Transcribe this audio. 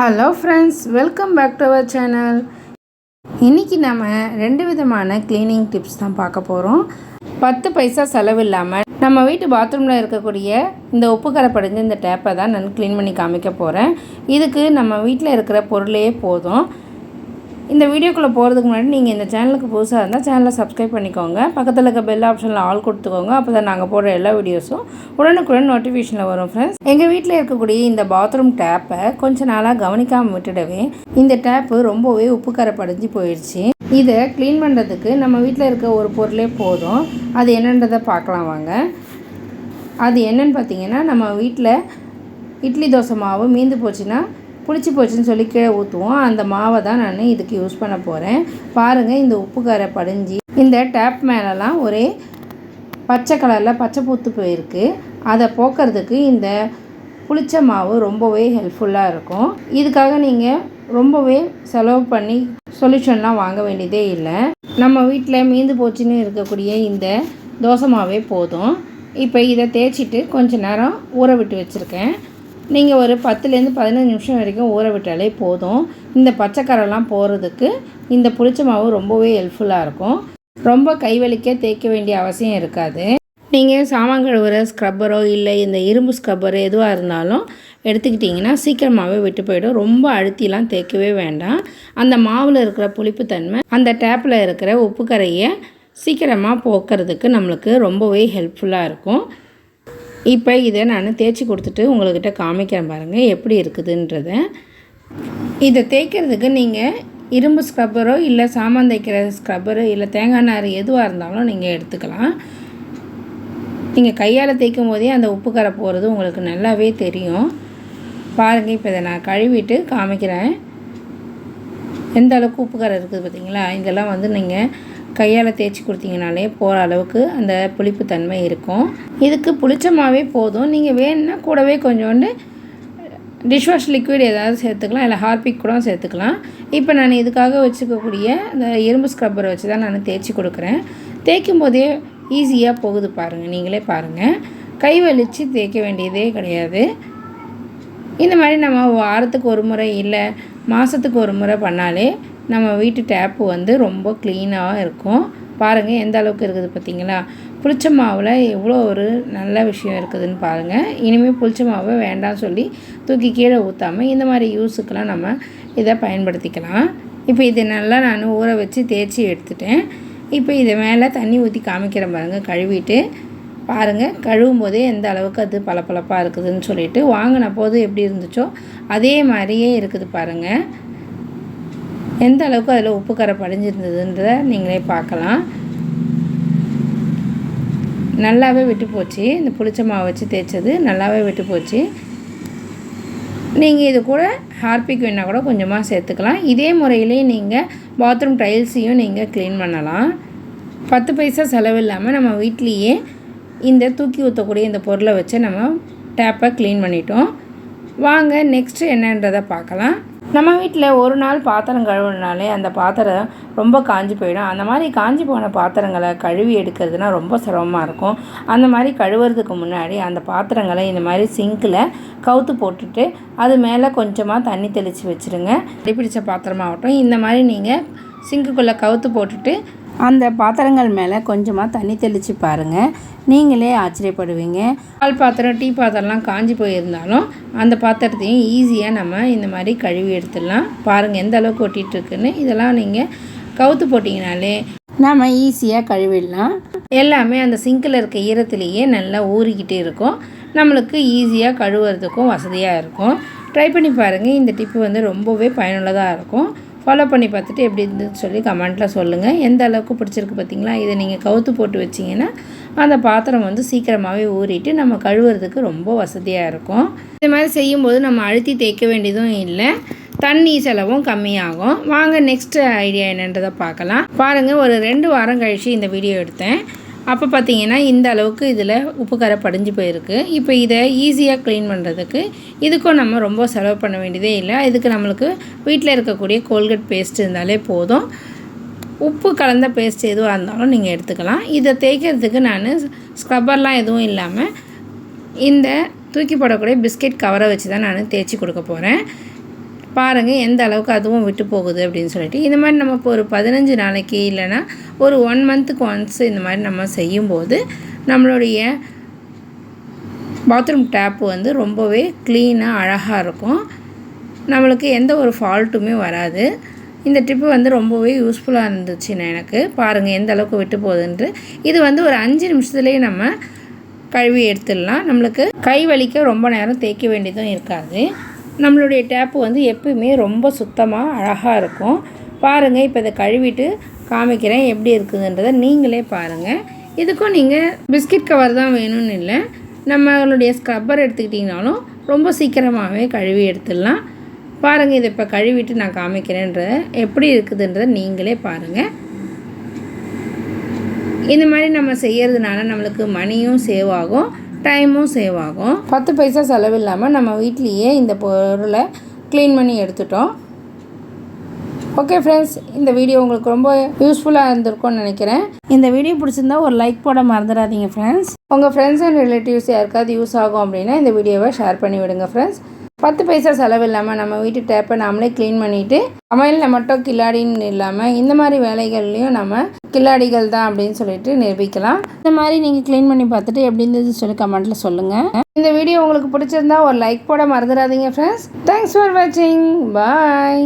Hello friends welcome back to our channel இன்றைக்கி நம்ம ரெண்டு விதமான க்ளீனிங் டிப்ஸ் தான் பார்க்க போகிறோம் பத்து பைசா செலவு இல்லாமல் நம்ம வீட்டு பாத்ரூமில் இருக்கக்கூடிய இந்த உப்பு கரை படிஞ்ச இந்த டேப்பை தான் நான் க்ளீன் பண்ணி காமிக்க போகிறேன் இதுக்கு நம்ம வீட்டில் இருக்கிற பொருளே போதும். இந்த வீடியோக்குள்ளே போகிறதுக்கு முன்னாடி நீங்கள் இந்த சேனலுக்கு புதுசாக இருந்தால் சேனலை சப்ஸ்கிரைப் பண்ணிக்கோங்க. பக்கத்தில் இருக்க பெல் ஆப்ஷனில் ஆல் கொடுத்துக்கோங்க. அப்போ தான் நாங்கள் போடுற எல்லா வீடியோஸும் உடனுக்குடன் நோட்டிஃபிகேஷனில் வரும் ஃப்ரெண்ட்ஸ் எங்கள் வீட்டில் இருக்கக்கூடிய இந்த பாத்ரூம் டேப்பை கொஞ்ச நாளாக கவனிக்காமல் விட்டுடவே இந்த டேப்பு ரொம்பவே உப்பு கரை போயிடுச்சு இதை க்ளீன் பண்ணுறதுக்கு நம்ம வீட்டில் இருக்க ஒரு பொருளே போதும். அது என்னன்றதை பார்க்கலாம் வாங்க. அது என்னன்னு பார்த்தீங்கன்னா நம்ம வீட்டில் இட்லி தோசை மாவு மீந்து போச்சுன்னா புளிச்சு போச்சுன்னு சொல்லி கீழே ஊற்றுவோம் அந்த மாவை தான் நான் இதுக்கு யூஸ் பண்ண போகிறேன் பாருங்கள் இந்த உப்பு கரை படிஞ்சு இந்த டேப் மேலெலாம் ஒரே பச்சை கலரில் பச்சை பூத்து போயிருக்கு. அதை போக்குறதுக்கு இந்த புளிச்ச மாவு ரொம்பவே ஹெல்ப்ஃபுல்லாக இருக்கும். இதுக்காக நீங்கள் ரொம்பவே செலவு பண்ணி சொல்யூஷன்லாம் வாங்க வேண்டியதே இல்லை. நம்ம வீட்டில் மீந்து போச்சுன்னு இருக்கக்கூடிய இந்த தோசை மாவே போதும். இப்போ இதை தேய்ச்சிட்டு கொஞ்ச நேரம் ஊற விட்டு வச்சுருக்கேன். நீங்கள் ஒரு பத்துலேருந்து பதினஞ்சு நிமிஷம் வரைக்கும் ஊற விட்டாலே போதும். இந்த பச்சைக்கரெல்லாம் போகிறதுக்கு இந்த புளிச்ச மாவு ரொம்பவே ஹெல்ப்ஃபுல்லாக இருக்கும். ரொம்ப கைவலிக்க தேய்க்க வேண்டிய அவசியம் இருக்காது. நீங்கள் சாமான் கழுவுற ஸ்க்ரப்பரோ இல்லை இந்த இரும்பு ஸ்க்ரப்பர் எதுவாக இருந்தாலும் எடுத்துக்கிட்டிங்கன்னா சீக்கிரமாகவே விட்டு போயிடும். ரொம்ப அழுத்திலாம் தேய்க்கவே வேண்டாம். அந்த மாவில் இருக்கிற புளிப்புத்தன்மை அந்த டேப்பில் இருக்கிற உப்பு கரையை சீக்கிரமாக போக்குறதுக்கு நம்மளுக்கு ரொம்பவே ஹெல்ப்ஃபுல்லாக இருக்கும். இப்போ இதை நான் தேய்ச்சி கொடுத்துட்டு உங்கள்கிட்ட காமிக்கிறேன் பாருங்கள் எப்படி இருக்குதுன்றத. இதை தேய்க்கிறதுக்கு நீங்கள் இரும்பு ஸ்க்ரப்பரோ இல்லை சாமான் தேய்க்கிற ஸ்க்ரப்பரோ இல்லை தேங்காய் நார் எதுவாக இருந்தாலும் நீங்கள் எடுத்துக்கலாம். நீங்கள் கையால் தேய்க்கும் போதே அந்த உப்பு கரை போகிறது உங்களுக்கு நல்லாவே தெரியும். பாருங்கள் இப்போ இதை நான் கழுவிட்டு காமிக்கிறேன். எந்த அளவுக்கு உப்பு கரை இருக்குது பார்த்தீங்களா? இதெல்லாம் வந்து நீங்கள் கையால் தேய்ச்சி கொடுத்தீங்கனாலே போகிற அளவுக்கு அந்த புளிப்பு தன்மை இருக்கும். இதுக்கு புளிச்சமாகவே போதும். நீங்கள் வேணும்னா கூடவே கொஞ்சோண்டு டிஷ்வாஷ் லிக்விட் ஏதாவது சேர்த்துக்கலாம். இல்லை ஹார்பிக் கூட சேர்த்துக்கலாம். இப்போ நான் இதுக்காக வச்சுக்கக்கூடிய இந்த இரும்பு ஸ்க்ரப்பரை வச்சு தான் நான் தேய்ச்சி கொடுக்குறேன். தேய்க்கும் போதே ஈஸியாக போகுது பாருங்கள் நீங்களே பாருங்கள் கை வலித்து தேய்க்க வேண்டியதே கிடையாது. இந்த மாதிரி நம்ம வாரத்துக்கு ஒரு முறை இல்லை மாதத்துக்கு ஒரு முறை பண்ணாலே நம்ம வீட்டு டேப்பு வந்து ரொம்ப க்ளீனாக இருக்கும். பாருங்கள் எந்த அளவுக்கு இருக்குது பார்த்தீங்களா? புளிச்ச மாவில் எவ்வளோ ஒரு நல்ல விஷயம் இருக்குதுன்னு பாருங்கள் இனிமேல் புளிச்ச மாவை வேண்டாம் சொல்லி தூக்கி கீழே ஊற்றாமல் இந்த மாதிரி யூஸுக்கெலாம் நம்ம இதை பயன்படுத்திக்கலாம். இப்போ இதை நல்லா நான் ஊற வச்சு தேய்ச்சி எடுத்துட்டேன். இப்போ இதை மேலே தண்ணி ஊற்றி காமிக்கிறேன் பாருங்கள் கழுவிட்டு. பாருங்கள் கழுவும் போதே எந்த அளவுக்கு அது பளபளப்பாக இருக்குதுன்னு சொல்லிட்டு வாங்கின போது எப்படி இருந்துச்சோ அதே மாதிரியே இருக்குது பாருங்கள் எந்த அளவுக்கு அதில் உப்பு கரை படிஞ்சிருந்ததுன்றத நீங்களே பார்க்கலாம். நல்லாவே விட்டு போச்சு. இந்த புளிச்ச மாவு வச்சு தேய்ச்சது நல்லாவே விட்டு போச்சு. நீங்கள் இது கூட ஹார்பிக் வேணால் கூட கொஞ்சமாக சேர்த்துக்கலாம். இதே முறையிலே நீங்கள் பாத்ரூம் டைல்ஸையும் நீங்கள் க்ளீன் பண்ணலாம். பத்து பைசா செலவில்லாமல் நம்ம வீட்லேயே இந்த தூக்கி ஊற்றக்கூடிய இந்த பொருளை வச்சு நம்ம டேப்பை க்ளீன் பண்ணிட்டோம். வாங்க நெக்ஸ்ட்டு என்னன்றதை பார்க்கலாம். நம்ம வீட்டில் ஒரு நாள் பாத்திரம் கழுவுனாலே அந்த பாத்திரம் ரொம்ப காஞ்சி போயிடும். அந்த மாதிரி காஞ்சி போன பாத்திரங்களை கழுவி எடுக்கிறதுனா ரொம்ப சிரமமாக இருக்கும். அந்த மாதிரி கழுவுறதுக்கு முன்னாடி அந்த பாத்திரங்களை இந்த மாதிரி சிங்கில் கவுத்து போட்டுட்டு அது மேலே கொஞ்சமாக தண்ணி தெளித்து வச்சுருங்க. பிடிச்ச பாத்திரமாகட்டும் இந்த மாதிரி நீங்கள் சிங்குக்குள்ளே கவுத்து போட்டுட்டு அந்த பாத்திரங்கள் மேலே கொஞ்சமாக தண்ணி தெளித்து பாருங்கள் நீங்களே ஆச்சரியப்படுவீங்க. பால் பாத்திரம் டீ பாத்திரம்லாம் காஞ்சி போயிருந்தாலும் அந்த பாத்திரத்தையும் ஈஸியாக நம்ம இந்த மாதிரி கழுவி எடுத்துடலாம். பாருங்கள் எந்த அளவுக்கு ஒட்டிகிட்ருக்குன்னு இதெல்லாம் நீங்கள் கவுத்து போட்டிங்கனாலே நம்ம ஈஸியாக கழுவிடலாம். எல்லாமே அந்த சிங்கில் இருக்க ஈரத்துலேயே நல்லா ஊறிக்கிட்டே இருக்கும். நம்மளுக்கு ஈஸியாக கழுவுறதுக்கும் வசதியாக இருக்கும். ட்ரை பண்ணி பாருங்கள் இந்த டிப்பு வந்து ரொம்பவே பயனுள்ளதாக இருக்கும். ஃபாலோ பண்ணி பார்த்துட்டு எப்படி இருந்துன்னு சொல்லி கமெண்ட்டில் சொல்லுங்கள் எந்த அளவுக்கு பிடிச்சிருக்கு பார்த்தீங்களா? இதை நீங்கள் கவுத்து போட்டு வச்சிங்கன்னா அந்த பாத்திரம் வந்து சீக்கிரமாகவே ஊறிட்டு நம்ம கழுவுறதுக்கு ரொம்ப வசதியாக இருக்கும். இது மாதிரி செய்யும்போது நம்ம அழுத்தி தேய்க்க வேண்டியதும் இல்லை. தண்ணி செலவும் கம்மியாகும். வாங்க நெக்ஸ்ட் ஐடியா என்னன்றதை பார்க்கலாம். பாருங்கள் ஒரு ரெண்டு வாரம் கழித்து இந்த வீடியோ எடுத்தேன். அப்போ பார்த்தீங்கன்னா இந்த அளவுக்கு இதில் உப்பு கரை படிஞ்சு போயிருக்கு. இப்போ இதை ஈஸியாக க்ளீன் பண்ணுறதுக்கு இதுக்கும் நம்ம ரொம்ப செலவு பண்ண வேண்டியதே இல்லை. இதுக்கு நம்மளுக்கு வீட்டில் இருக்கக்கூடிய கோல்கேட் பேஸ்ட் இருந்தாலே போதும். உப்பு கலந்த பேஸ்ட் எதுவாக இருந்தாலும் நீங்கள் எடுத்துக்கலாம். இதை தேய்க்கிறதுக்கு நான் ஸ்க்ரப்பர்லாம் எதுவும் இல்லாமல் இந்த தூக்கி போடக்கூடிய பிஸ்கெட் கவரை வச்சு தான் நான் தேய்ச்சி கொடுக்க போகிறேன் பாருங்கள் எந்த அளவுக்கு அதுவும் விட்டு போகுது அப்படின்னு சொல்லிட்டு. இந்த மாதிரி நம்ம இப்போ ஒரு பதினஞ்சு நாளைக்கு இல்லைன்னா ஒரு ஒன் மந்த்துக்கு ஒன்ஸ் இந்த மாதிரி நம்ம செய்யும்போது நம்மளுடைய பாத்ரூம் டேப் வந்து ரொம்பவே க்ளீனாக அழகாக இருக்கும். நம்மளுக்கு எந்த ஒரு ஃபால்ட்டுமே வராது. இந்த ட்ரிப்பு வந்து ரொம்பவே யூஸ்ஃபுல்லாக இருந்துச்சுண்ணா எனக்கு. பாருங்கள் எந்த அளவுக்கு விட்டு போகுதுன்ட்டு. இது வந்து ஒரு அஞ்சு நிமிஷத்துலேயே நம்ம கழுவி எடுத்துடலாம். நம்மளுக்கு கை வலிக்க ரொம்ப நேரம் தேய்க்க வேண்டியதும் இருக்காது. நம்மளுடைய டேப்பு வந்து எப்பயுமே ரொம்ப சுத்தமாக அழகாக இருக்கும். பாருங்கள் இப்போ இதை கழுவிட்டு காமிக்கிறேன் எப்படி இருக்குதுன்றதை நீங்களே பாருங்கள் இதுக்கும் நீங்கள் பிஸ்கட் கவர் தான் வேணும்னு இல்லை. நம்மளுடைய ஸ்க்ரப்பர் எடுத்துக்கிட்டிங்கனாலும் ரொம்ப சீக்கிரமாகவே கழுவி எடுத்துடலாம். பாருங்கள் இதை இப்போ கழுவிட்டு நான் காமிக்கிறேன்றத எப்படி இருக்குதுன்றதை நீங்களே பாருங்கள் இந்த மாதிரி நம்ம செய்கிறதுனால நம்மளுக்கு மணியும் சேவ் ஆகும். டைமும் சேவ் ஆகும். பத்து பைசா செலவில்லாமல் நம்ம வீட்லேயே இந்த பொருளை க்ளீன் பண்ணி எடுத்துட்டோம். ஓகே ஃப்ரெண்ட்ஸ் இந்த வீடியோ உங்களுக்கு ரொம்ப யூஸ்ஃபுல்லாக இருந்திருக்கும்னு நினைக்கிறேன். இந்த வீடியோ பிடிச்சிருந்தா ஒரு லைக் போட மறந்துடாதீங்க ஃப்ரெண்ட்ஸ் உங்கள் ஃப்ரெண்ட்ஸ் அண்ட் ரிலேட்டிவ்ஸ் யாருக்காவது யூஸ் ஆகும் அப்படின்னா இந்த வீடியோவை ஷேர் பண்ணி விடுங்க ஃப்ரெண்ட்ஸ் பத்து பைசா செலவு இல்லாமல் நம்ம வீட்டு டேப்பை நாமளே க்ளீன் பண்ணிவிட்டு சமையலில் மட்டும் கில்லாடின்னு இல்லாமல் இந்த மாதிரி வேலைகள்லையும் நம்ம கில்லாடிகள் தான் அப்படின்னு சொல்லிட்டு நிரூபிக்கலாம். இந்த மாதிரி நீங்கள் க்ளீன் பண்ணி பார்த்துட்டு எப்படி இருந்தது சொல்லி கமெண்ட்டில் சொல்லுங்கள் இந்த வீடியோ உங்களுக்கு பிடிச்சிருந்தா ஒரு லைக் போட மறந்துடாதீங்க ஃப்ரெண்ட்ஸ் தேங்க்ஸ் ஃபார் வாட்சிங் பாய்